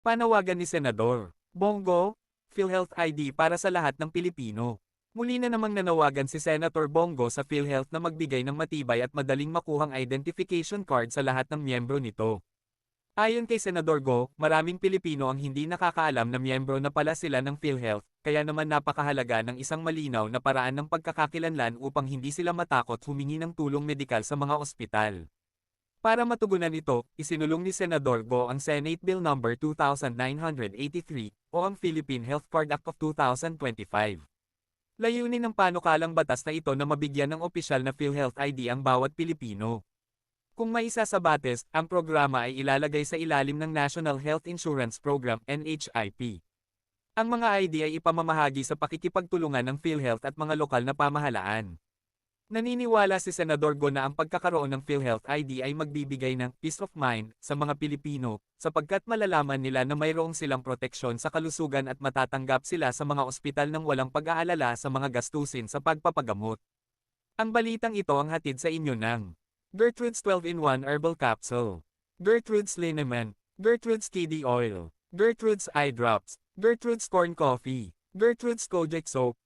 Panawagan ni Senador Bongo, PhilHealth ID para sa lahat ng Pilipino. Muli na namang nanawagan si Senator Bongo sa PhilHealth na magbigay ng matibay at madaling makuhang identification card sa lahat ng miyembro nito. Ayon kay Senador Go, maraming Pilipino ang hindi nakakaalam na miyembro na pala sila ng PhilHealth, kaya naman napakahalaga ng isang malinaw na paraan ng pagkakakilanlan upang hindi sila matakot humingi ng tulong medikal sa mga ospital. Para matugunan ito, isinulong ni Senador Go ang Senate Bill No. 2983 o ang Philippine Health Card Act of 2025. Layunin ng panukalang batas na ito na mabigyan ng opisyal na PhilHealth ID ang bawat Pilipino. Kung maisa sa bates, ang programa ay ilalagay sa ilalim ng National Health Insurance Program NHIP. Ang mga ID ay ipamamahagi sa pakikipagtulungan ng PhilHealth at mga lokal na pamahalaan. Naniniwala si Senador Go na ang pagkakaroon ng PhilHealth ID ay magbibigay ng peace of mind sa mga Pilipino, sapagkat malalaman nila na mayroong silang proteksyon sa kalusugan at matatanggap sila sa mga ospital ng walang pag-aalala sa mga gastusin sa pagpapagamot. Ang balitang ito ang hatid sa inyo ng Gertrude's 12-in-1 Herbal Capsule, Gertrude's Liniment, Gertrude's Kidney Oil, Gertrude's Eye Drops, Gertrude's Corn Coffee, Gertrude's Kojic Soap,